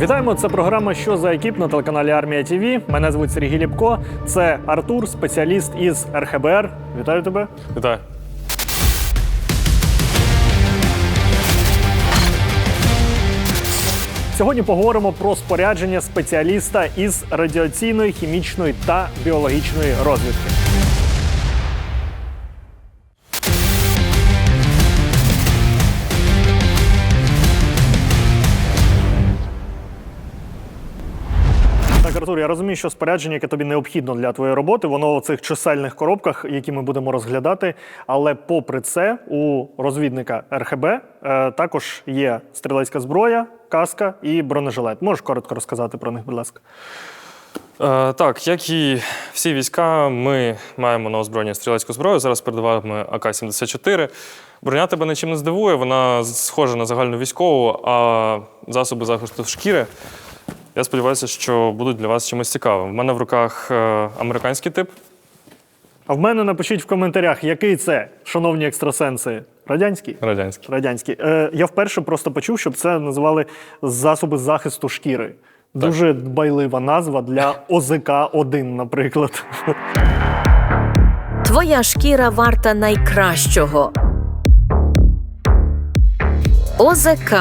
Вітаємо! Це програма Що за екіп на телеканалі Армія ТВ. Мене звуть Сергій Ліпко. Це Артур, спеціаліст із РХБР. Вітаю тебе. Вітаю. Сьогодні поговоримо про спорядження спеціаліста із радіаційної, хімічної та біологічної розвідки. Артур, я розумію, що спорядження, яке тобі необхідно для твоєї роботи, воно у цих чисельних коробках, які ми будемо розглядати. Але попри це, у розвідника РХБ е, також є стрілецька зброя, каска і бронежилет. Можеш коротко розказати про них, будь ласка. Е, так, як і всі війська, ми маємо на озброєнні стрілецьку зброю. Зараз перед вами АК-74. Броня тебе нічим не здивує, вона схожа на загальну військову, а засоби захисту шкіри. Я сподіваюся, що будуть для вас чимось цікавим. У мене в руках е, американський тип. А в мене напишіть в коментарях, який це, шановні екстрасенси, радянський? Радянський. Радянський. Е, я вперше просто почув, щоб це називали засоби захисту шкіри. Дуже дбайлива назва для ОЗК-1, наприклад. Твоя шкіра варта найкращого. ОЗК.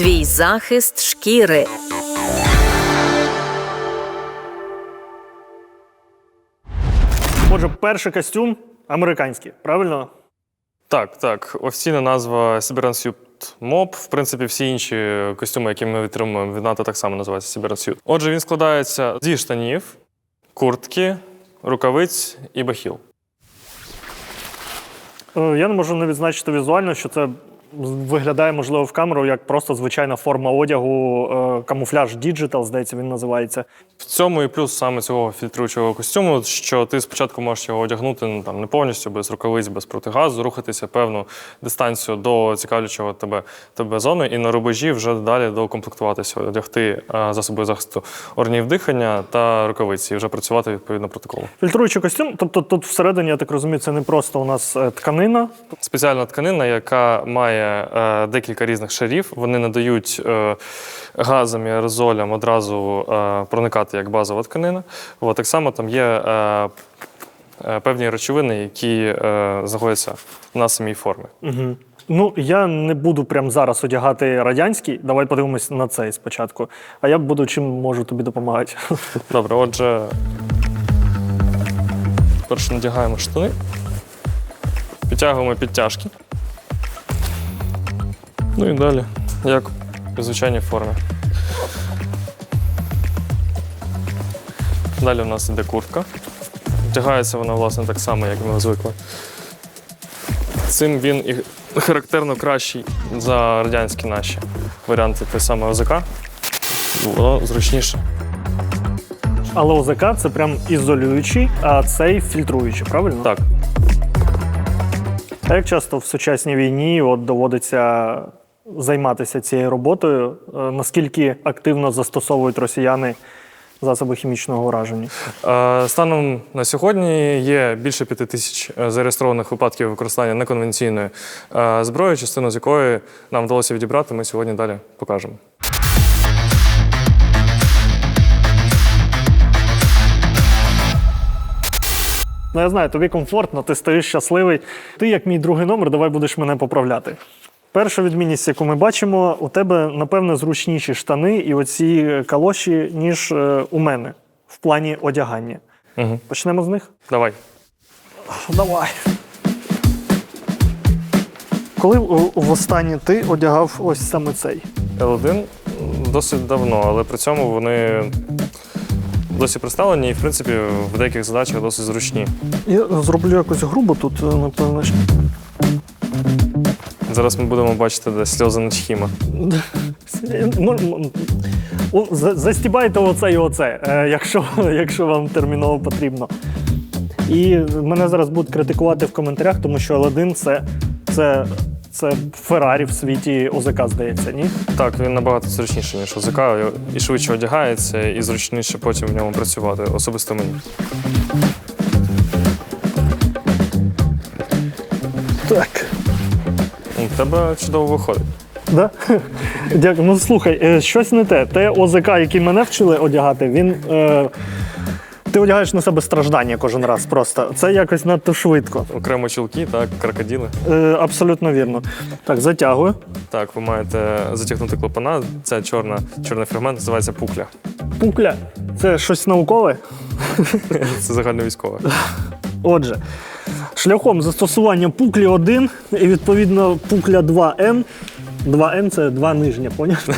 Твій захист шкіри. Отже, перший костюм американський, правильно? Так, так. Офіційна назва Suit Mob. В принципі, всі інші костюми, які ми отримуємо від НАТО, так само називаються Suit. Отже, він складається зі штанів, куртки, рукавиць і бахіл. Е, Я не можу не відзначити візуально, що це виглядає, можливо, в камеру як просто звичайна форма одягу, е, камуфляж Digital, здається, він називається. В цьому і плюс саме цього фільтруючого костюму, що ти спочатку можеш його одягнути ну, там, не повністю, без рукавиць, без протигазу, рухатися певну дистанцію до цікавлячого тебе, тебе зони, і на рубежі вже далі докомплектуватися, одягти е, засоби захисту органів дихання та рукавиці, і вже працювати відповідно протоколу. Фільтруючий костюм, тобто тут всередині, я так розумію, це не просто у нас е, тканина. Спеціальна тканина, яка має е, декілька різних шарів. Вони надають е, газам і аерозолям одразу е, проникати як базова тканина. От, так само там є е, е, певні речовини, які е, знаходяться на самій формі. Угу. Ну, я не буду прямо зараз одягати радянський. Давай подивимось на цей спочатку. А я буду чим можу тобі допомагати. Добре, отже, перше надягаємо штани, підтягуємо підтяжки. Ну і далі, як у звичайній формі. Далі у нас іде куртка. Вдягається вона, власне, так само, як ми звикли. Цим він і характерно кращий за радянські наші варіанти той самий ОЗК. Воно зручніше. Але ОЗК це прям ізолюючий, а цей фільтруючий, правильно? Так. А як часто в сучасній війні от доводиться займатися цією роботою? Е, Наскільки активно застосовують росіяни засоби хімічного ураження? Е, Станом на сьогодні є більше п'яти тисяч е, зареєстрованих випадків використання неконвенційної зброї, частину з якої нам вдалося відібрати. Ми сьогодні далі покажемо. Ну, я знаю, тобі комфортно, ти стоїш щасливий. Ти, як мій другий номер, давай будеш мене поправляти. Перша відмінність, яку ми бачимо, у тебе, напевне, зручніші штани і оці калоші, ніж е, у мене в плані одягання. Угу. Почнемо з них? Давай. Давай. Коли в- востаннє ти одягав ось саме цей? L1 досить давно, але при цьому вони досі представлені і, в принципі, в деяких задачах досить зручні. Я зроблю якось грубо тут, е, напевно. Зараз ми будемо бачити де сльози Начхіма. Застібайте оце і оце, е, якщо, якщо вам терміново потрібно. І мене зараз будуть критикувати в коментарях, тому що L1 це, це, це Феррарі в світі ОЗК, здається, ні? Так, він набагато зручніший, ніж ОЗК, і швидше одягається, і зручніше потім в ньому працювати, особисто мені. Так. У тебе чудово виходить. Да? Дякую. Ну слухай, е, щось не те. Те ОЗК, який мене вчили одягати, він. Е, ти одягаєш на себе страждання кожен раз просто. Це якось надто швидко. Окремо чулки, так, крокодили. Е, абсолютно вірно. Так, затягую. Так, ви маєте затягнути клапана. Це чорна, чорний фрагмент, називається пукля. Пукля. Це щось наукове. Це загальновійськове. Отже, шляхом застосування пуклі 1 і відповідно пукля 2Н. 2Н це два нижня, поняв?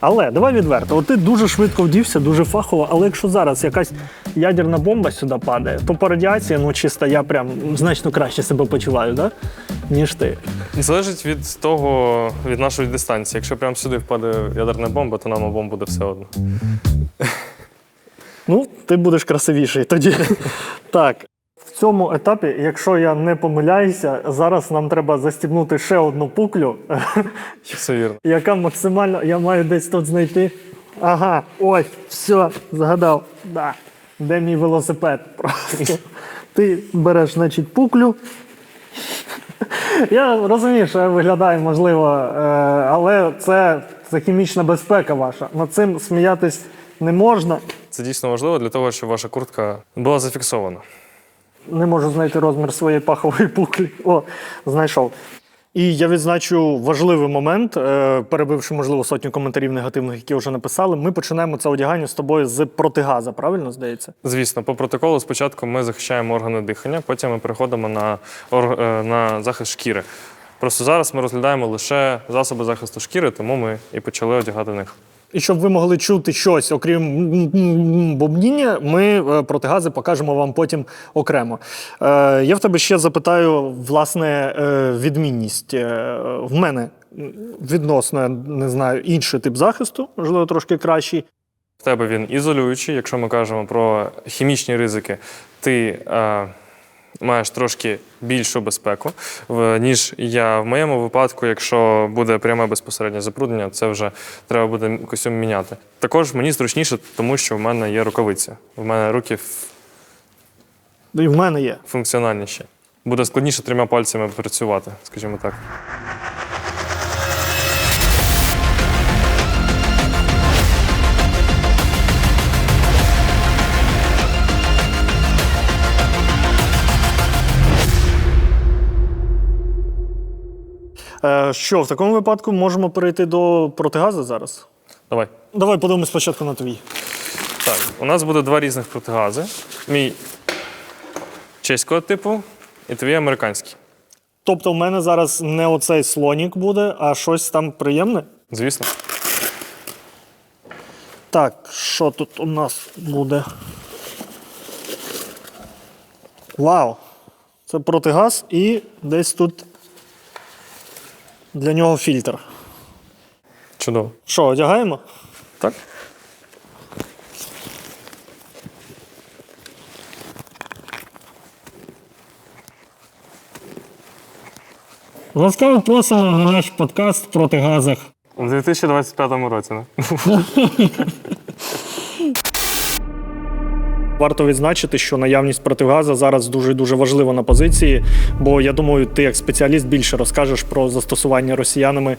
Але давай відверто, от ти дуже швидко вдівся, дуже фахово, але якщо зараз якась ядерна бомба сюди падає, то по радіації, ну чисто я прям значно краще себе почуваю, да? ніж ти. Залежить від того, від нашої дистанції. Якщо прямо сюди впаде ядерна бомба, то нам обом буде все одно. Ну, ти будеш красивіший тоді. так. В цьому етапі, якщо я не помиляюся, зараз нам треба застібнути ще одну пуклю, Все вірно. яка максимально. Я маю десь тут знайти. Ага, ось, все, згадав. Да. Де мій велосипед? Просто. Ти береш, значить, пуклю. Я розумію, що я виглядаю, можливо, е, але це, це хімічна безпека ваша. Над цим сміятись не можна. Це дійсно важливо для того, щоб ваша куртка була зафіксована. Не можу знайти розмір своєї пахової пуклі. О, знайшов. І я відзначу важливий момент, е, перебивши, можливо, сотню коментарів негативних, які вже написали. Ми починаємо це одягання з тобою з протигаза, правильно здається? Звісно, по протоколу спочатку ми захищаємо органи дихання, потім ми переходимо на, е, на захист шкіри. Просто зараз ми розглядаємо лише засоби захисту шкіри, тому ми і почали одягати них. І щоб ви могли чути щось, окрім бубніння, ми е, протигази покажемо вам потім окремо. Е, я в тебе ще запитаю, власне, е, відмінність. В мене відносно, я не знаю, інший тип захисту, можливо, трошки кращий. В тебе він ізолюючий. Якщо ми кажемо про хімічні ризики, ти маєш трошки більшу безпеку, ніж я. В моєму випадку, якщо буде пряме безпосереднє запруднення, це вже треба буде костюм міняти. Також мені зручніше, тому що в мене є рукавиці. В мене руки ф- І в мене є. функціональніші. Буде складніше трьома пальцями працювати, скажімо так. Що, в такому випадку можемо перейти до протигазу зараз? Давай. Давай подивимось спочатку на твій. Так, у нас буде два різних протигази. Мій чеського типу і твій американський. Тобто, в мене зараз не оцей слонік буде, а щось там приємне. Звісно. Так, що тут у нас буде? Вау! Це протигаз і десь тут для нього фільтр. Чудово. Що, одягаємо? Так? Ласкаво просимо на наш подкаст проти газах. У 2025 році. Не? Варто відзначити, що наявність протигаза зараз дуже дуже важлива на позиції, бо я думаю, ти як спеціаліст більше розкажеш про застосування росіянами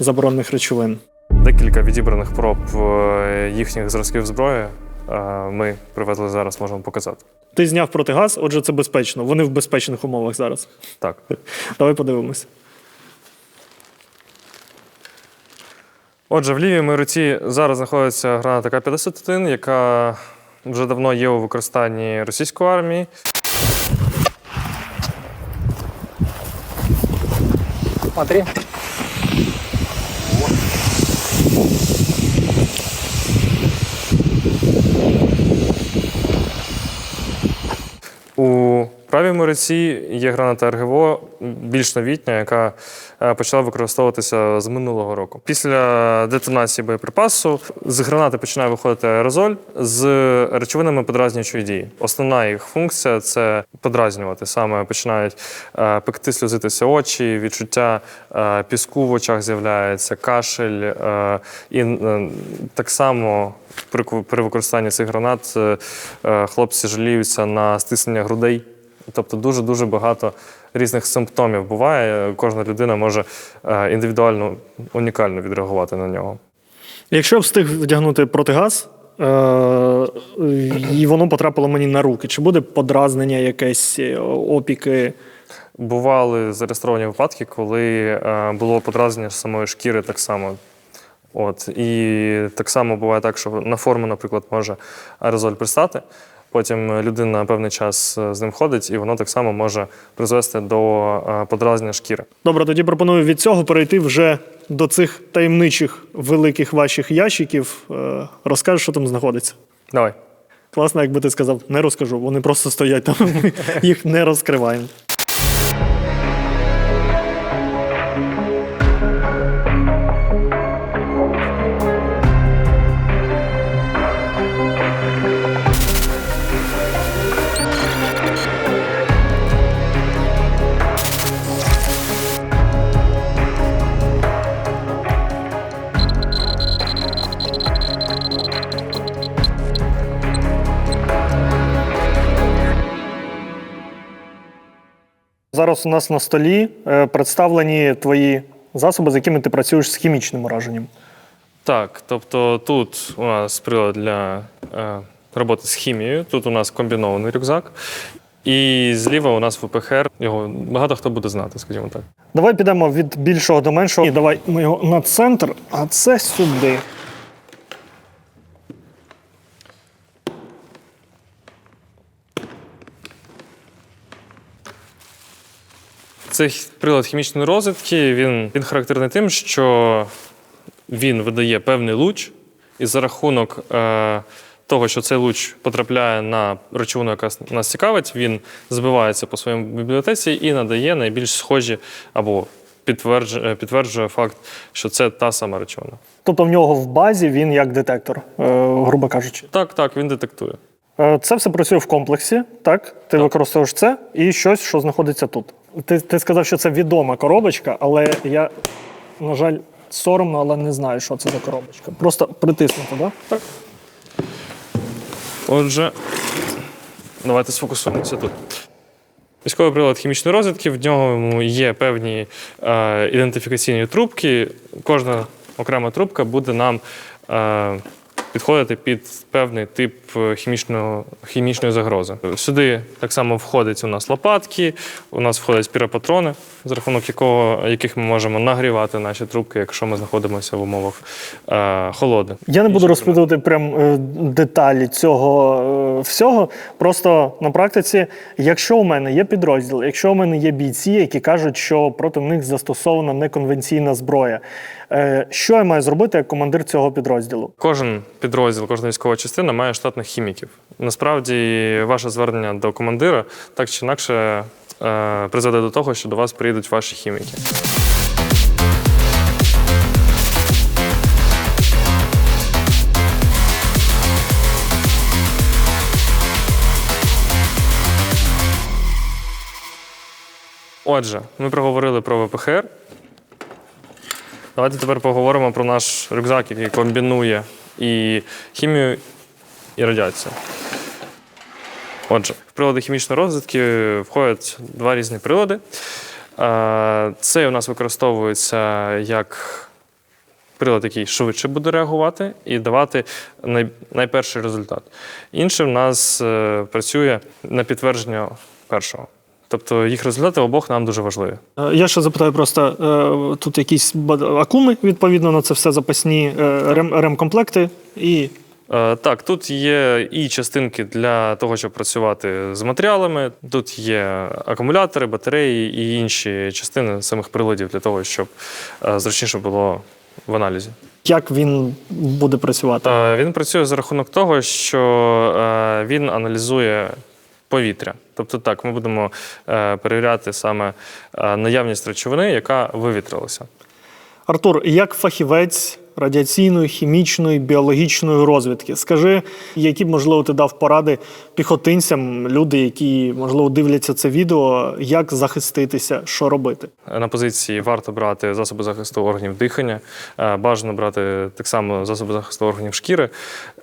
заборонених речовин. Декілька відібраних проб е, їхніх зразків зброї е, ми привезли зараз, можемо показати. Ти зняв протигаз, отже, це безпечно. Вони в безпечних умовах зараз. Так. Давай подивимось. Отже, в лівій моїй руці зараз знаходиться граната К-51, яка вже давно є у використанні російської армії. Смотри. У правій моїй руці є граната РГВО, більш новітня, яка е, почала використовуватися з минулого року. Після детонації боєприпасу з гранати починає виходити аерозоль з речовинами подразнюючої дії. Основна їх функція це подразнювати. Саме починають е, пекти, сльозитися очі, відчуття е, піску в очах з'являється, кашель. І так само при, використанні цих гранат хлопці жаліються на стиснення грудей Тобто дуже-дуже багато різних симптомів буває. Кожна людина може е, індивідуально, унікально відреагувати на нього. Якщо я встиг вдягнути протигаз, е- і воно потрапило мені на руки, чи буде подразнення якесь, е, опіки? Бували зареєстровані випадки, коли було подразнення самої шкіри так само. От. І так само буває так, що на форму, наприклад, може аерозоль пристати. Потім людина певний час е, з ним ходить, і воно так само може призвести до е, подразнення шкіри. Добре, тоді пропоную від цього перейти вже до цих таємничих великих ваших ящиків. Е- розкажеш, що там знаходиться. Давай. Класно, якби ти сказав, не розкажу. Вони просто стоять там, їх не розкриваємо. Зараз у нас на столі е, представлені твої засоби, з якими ти працюєш з хімічним ураженням. Так, тобто тут у нас прилад для е, роботи з хімією, тут у нас комбінований рюкзак. І зліва у нас ВПХР. Його багато хто буде знати, скажімо так. Давай підемо від більшого до меншого. І давай ми його на центр, а це сюди. Цей прилад хімічної розвідки він, він характерний тим, що він видає певний луч, і за рахунок е, того, що цей луч потрапляє на речовину, яка нас цікавить, він збивається по своїй бібліотеці і надає найбільш схожі або підтверджує, підтверджує факт, що це та сама речовина. Тобто в нього в базі він як детектор, е, грубо кажучи. Так, так, він детектує. Е, Це все працює в комплексі, так? Ти використовуєш це і щось, що знаходиться тут. Ти, ти сказав, що це відома коробочка, але я, на жаль, соромно, але не знаю, що це за коробочка. Просто притиснути, так? Так. Отже, давайте сфокусуємося тут. Військовий прилад хімічної розвідки, в ньому є певні е, ідентифікаційні трубки. Кожна окрема трубка буде нам е, підходити під певний тип е, хімічного, хімічної загрози. Сюди так само входять у нас лопатки, у нас входять піропатрони, за рахунок якого, яких ми можемо нагрівати наші трубки, якщо ми знаходимося в умовах е, холоди. Я не буду розпитувати прям е, деталі цього е, всього. Просто на практиці, якщо у мене є підрозділ, якщо у мене є бійці, які кажуть, що проти них застосована неконвенційна зброя, е, що я маю зробити як командир цього підрозділу? Кожен підрозділ, кожна військова частина має штатних хіміків. Насправді, ваше звернення до командира так чи інакше призведе до того, що до вас приїдуть ваші хіміки. Отже, ми проговорили про ВПХР. Давайте тепер поговоримо про наш рюкзак, який комбінує і хімію, і радіацію. Отже, прилади хімічної розвідки входять два різні прилади. Е, Цей у нас використовується як прилад, який швидше буде реагувати і давати найперший результат. Інший в нас е, працює на підтвердження першого. Тобто їх результати обох нам дуже важливі. Е, Я ще запитаю просто: е, тут якісь акуми, відповідно на це все запасні ремкомплекти і Так, тут є і частинки для того, щоб працювати з матеріалами. Тут є акумулятори, батареї і інші частини самих приладів для того, щоб е, зручніше було в аналізі. як він буде працювати. Е, Він працює за рахунок того, що е, він аналізує повітря. Тобто, так, ми будемо е, перевіряти саме е, наявність речовини, яка вивітрилася. Артур, як фахівець радіаційної, хімічної, біологічної розвідки. Скажи, які б, можливо, ти дав поради піхотинцям, люди, які, можливо, дивляться це відео, як захиститися, що робити? На позиції варто брати засоби захисту органів дихання, е, бажано брати так само засоби захисту органів шкіри.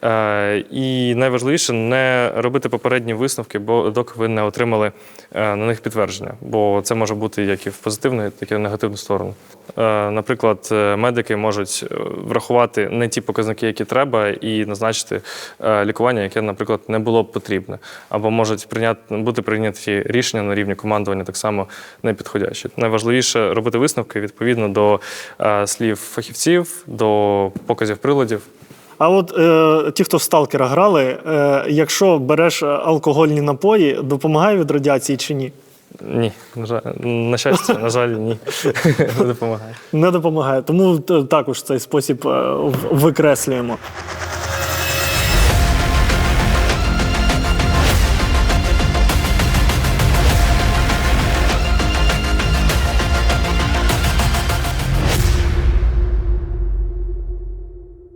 Е, І найважливіше не робити попередні висновки, бо доки ви не отримали е, на них підтвердження. Бо це може бути як і в позитивну, так і в негативну сторону. Наприклад, медики можуть врахувати не ті показники, які треба, і назначити е, лікування, яке, наприклад, не було б потрібне, або можуть прийняти бути прийняті рішення на рівні командування так само не підходящі. Найважливіше робити висновки відповідно до е, слів фахівців, до показів приладів. А от е, ті, хто в сталкера грали, е, якщо береш алкогольні напої, допомагає від радіації чи ні? Ні, на жаль, на щастя, на жаль, ні. Не допомагає. Не допомагає. Тому також цей спосіб е, викреслюємо.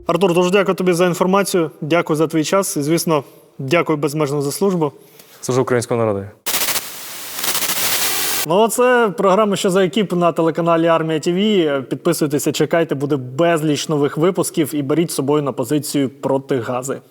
Артур, дуже дякую тобі за інформацію. Дякую за твій час. І, звісно, дякую безмежно за службу. Служу українському народу. Ну, це програма що за екіп на телеканалі Армія ТВ. Підписуйтеся, чекайте, буде безліч нових випусків і беріть з собою на позицію проти гази.